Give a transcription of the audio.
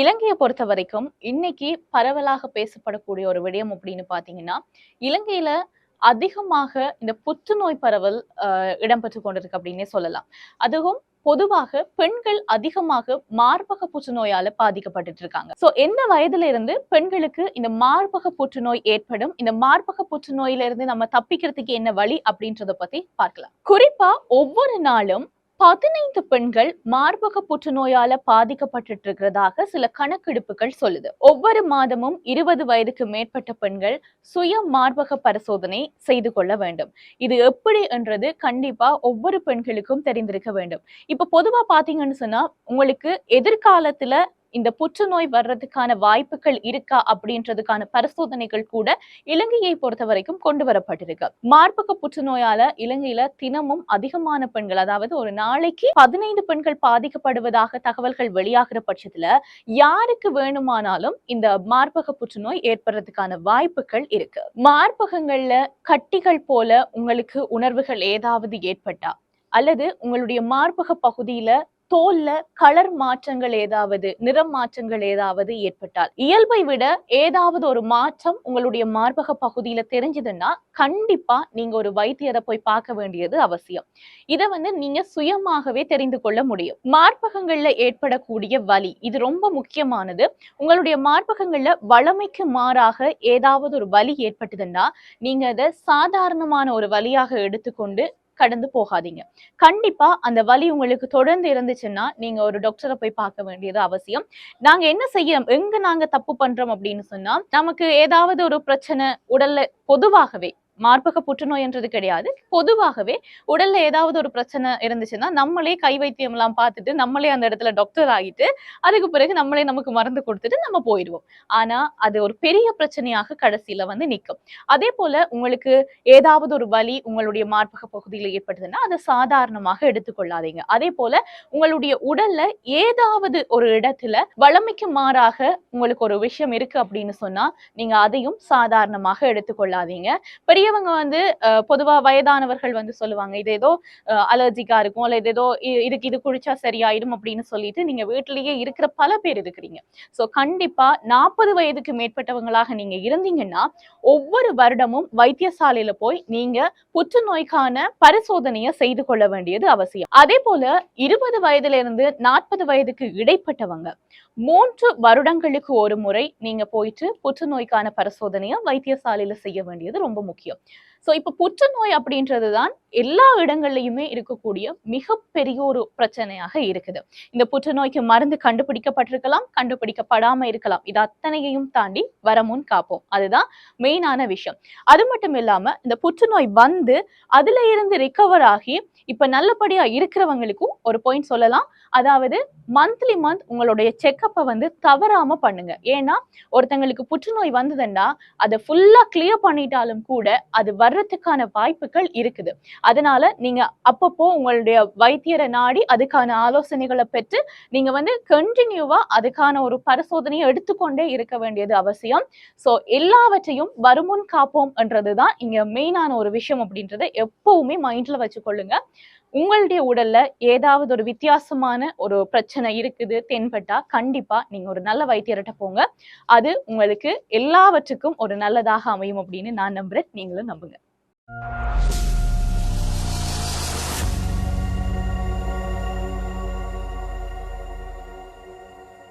இலங்கையை பொறுத்த வரைக்கும் இன்னைக்கு பரவலாக பேசப்படக்கூடிய ஒரு விடயம் அப்படின்னு பாத்தீங்கன்னா இலங்கையில அதிகமாக இந்த புற்றுநோய் பரவல் இடம்பெற்று கொண்டிருக்கு அப்படின்னே சொல்லலாம். அதுவும் பொதுவாக பெண்கள் அதிகமாக மார்பக புற்றுநோயால பாதிக்கப்பட்டுட்டு இருக்காங்க. சோ எந்த வயதுல இருந்து பெண்களுக்கு இந்த மார்பக புற்றுநோய் ஏற்படும் இந்த மார்பக புற்றுநோயில இருந்து நம்ம தப்பிக்கிறதுக்கு என்ன வழி அப்படின்றத பத்தி பார்க்கலாம். குறிப்பா ஒவ்வொரு நாளும் பதினைந்து பெண்கள் மார்பக புற்றுநோயால பாதிக்கப்பட்டுட்டு இருக்கிறதாக சில கணக்கெடுப்புகள் சொல்லுது. ஒவ்வொரு மாதமும் இருபது வயதுக்கு மேற்பட்ட பெண்கள் சுய மார்பக பரிசோதனை செய்து கொள்ள வேண்டும். இது எப்படி என்றது கண்டிப்பா ஒவ்வொரு பெண்களுக்கும் தெரிந்திருக்க வேண்டும். இப்ப பொதுவா பாத்தீங்கன்னு சொன்னா உங்களுக்கு எதிர்காலத்துல இந்த புற்றுநோய் வர்றதுக்கான வாய்ப்புகள் இருக்கா அப்படின்றதுக்கான பரிசோதனைகள் கூட இலங்கையை பொறுத்த வரைக்கும் கொண்டு வரப்பட்டிருக்கு. மார்பக புற்றுநோயால இலங்கையில தினமும் அதிகமான பெண்கள் அதாவது ஒரு நாளைக்கு பதினைந்து பெண்கள் பாதிக்கப்படுவதாக தகவல்கள் வெளியாகிற பட்சத்துல யாருக்கு வேணுமானாலும் இந்த மார்பக புற்றுநோய் ஏற்படுறதுக்கான வாய்ப்புகள் இருக்கு. மார்பகங்கள்ல கட்டிகள் போல உங்களுக்கு உணர்வுகள் ஏதாவது ஏற்பட்டா அல்லது உங்களுடைய மார்பக பகுதியில தோல்ல கலர் மாற்றங்கள் ஏதாவது நிறம் மாற்றங்கள் ஏதாவது ஏற்பட்டால் இயல்பை விட ஏதாவது ஒரு மாற்றம் உங்களுடைய மார்பக பகுதியில தெரிஞ்சதுன்னா கண்டிப்பா நீங்க ஒரு வைத்தியரை போய் பார்க்க வேண்டியது அவசியம். இதை வந்து நீங்க சுயமாகவே தெரிந்து கொள்ள முடியும். மார்பகங்கள்ல ஏற்படக்கூடிய வலி இது ரொம்ப முக்கியமானது. உங்களுடைய மார்பகங்கள்ல வளமைக்கு மாறாக ஏதாவது ஒரு வலி ஏற்பட்டதுன்னா நீங்க அதை சாதாரணமான ஒரு வலியாக எடுத்துக்கொண்டு கடந்து போகாதீங்க. கண்டிப்பா அந்த வலி உங்களுக்கு தொடர்ந்து இருந்துச்சுன்னா நீங்க ஒரு டாக்டரை போய் பார்க்க வேண்டியது அவசியம். நாங்க என்ன செய்ய எங்க நாங்க தப்பு பண்றோம் அப்படின்னு சொன்னா நமக்கு ஏதாவது ஒரு பிரச்சனை உடல்ல பொதுவாகவே மார்பக புற்றுநோய் என்றது கிடையாது. பொதுவாகவே உடல்ல ஏதாவது ஒரு பிரச்சனை இருந்துச்சுன்னா நம்மளே கை வைத்தியம் எல்லாம் பார்த்துட்டு நம்மளே அந்த இடத்துல டாக்டர் ஆகிட்டு அதுக்கு பிறகு நம்மளே நமக்கு மருந்து கொடுத்துட்டு நம்ம போயிடுவோம். ஆனா அது ஒரு பெரிய பிரச்சனையாக கடைசியில வந்து நிற்கும் அதே போல உங்களுக்கு ஏதாவது ஒரு வலி உங்களுடைய மார்பக பகுதியில் ஏற்பட்டதுன்னா அதை சாதாரணமாக எடுத்துக்கொள்ளாதீங்க. அதே போல உங்களுடைய உடல்ல ஏதாவது ஒரு இடத்துல வளமைக்கு மாறாக உங்களுக்கு ஒரு விஷயம் இருக்கு அப்படின்னு சொன்னா நீங்க அதையும் சாதாரணமாக எடுத்துக்கொள்ளாதீங்க. பெரியவங்க வந்து பொதுவா வயதானவர்கள் வந்து சொல்லுவாங்க இது ஏதோ அலர்ஜிக்கா இருக்கும் அல்ல இது ஏதோ இதுக்கு இது குடிச்சா சரியாயிடும் அப்படின்னு சொல்லிட்டு நீங்க வீட்டிலேயே இருக்கிற பல பேர் இருக்கிறீங்க. சோ கண்டிப்பா நாற்பது வயதுக்கு மேற்பட்டவங்களாக நீங்க இருந்தீங்கன்னா ஒவ்வொரு வருடமும் வைத்தியசாலையில போய் நீங்க புற்றுநோய்க்கான பரிசோதனையை செய்து கொள்ள வேண்டியது அவசியம். அதே போல இருபது வயதுல இருந்து நாற்பது வயதுக்கு இடைப்பட்டவங்க மூன்று வருடங்களுக்கு ஒரு முறை நீங்க போயிட்டு புற்றுநோய்க்கான பரிசோதனையை வைத்தியசாலையில செய்ய வேண்டியது ரொம்ப முக்கியம். ஆரோக்கியம் ஸோ இப்போ புற்றுநோய் அப்படின்றது தான் எல்லா இடங்கள்லையுமே இருக்கக்கூடிய மிகப்பெரிய ஒரு பிரச்சனையாக இருக்குது. இந்த புற்றுநோய்க்கு மருந்து கண்டுபிடிக்கப்பட்டிருக்கலாம் கண்டுபிடிக்கப்படாம இருக்கலாம். இது அத்தனையையும் தாண்டி வரமுன் காப்போம். அதுதான் மெயினான விஷயம். அது மட்டும் இல்லாம இந்த புற்றுநோய் வந்து அதுல இருந்து ரிகவர் ஆகி இப்ப நல்லபடியா இருக்கிறவங்களுக்கும் ஒரு பாயிண்ட் சொல்லலாம். அதாவது மந்த்லி மந்த் உங்களுடைய செக்கப்பை வந்து தவறாம பண்ணுங்க. ஏன்னா ஒருத்தங்களுக்கு புற்றுநோய் வந்ததுன்னா அதை ஃபுல்லா கிளியர் பண்ணிட்டாலும் கூட அது வர்றதுக்கான வாய்ப்புகள் இருக்குது. அதனால நீங்க அப்பப்போ உங்களுடைய வைத்தியரை நாடி அதுக்கான ஆலோசனைகளை பெற்று நீங்க வந்து கண்டினியூவா அதுக்கான ஒரு பரிசோதனையை எடுத்துக்கொண்டே இருக்க வேண்டியது அவசியம். ஸோ எல்லாவற்றையும் வருமுன் காப்போம் என்றதுதான் இங்க மெயினான ஒரு விஷயம் அப்படின்றத எப்பவுமே மைண்ட்ல வச்சுக்கொள்ளுங்க. உங்களுடைய உடல்ல ஏதாவது ஒரு வித்தியாசமான ஒரு பிரச்சனை இருக்குது தென்பட்டா கண்டிப்பா நீங்க ஒரு நல்ல வைத்தியர்கிட்ட போங்க. அது உங்களுக்கு எல்லாவற்றுக்கும் ஒரு நல்லதாக அமையும் அப்படின்னு நான் நம்புறேன். நீங்களும் நம்புங்க.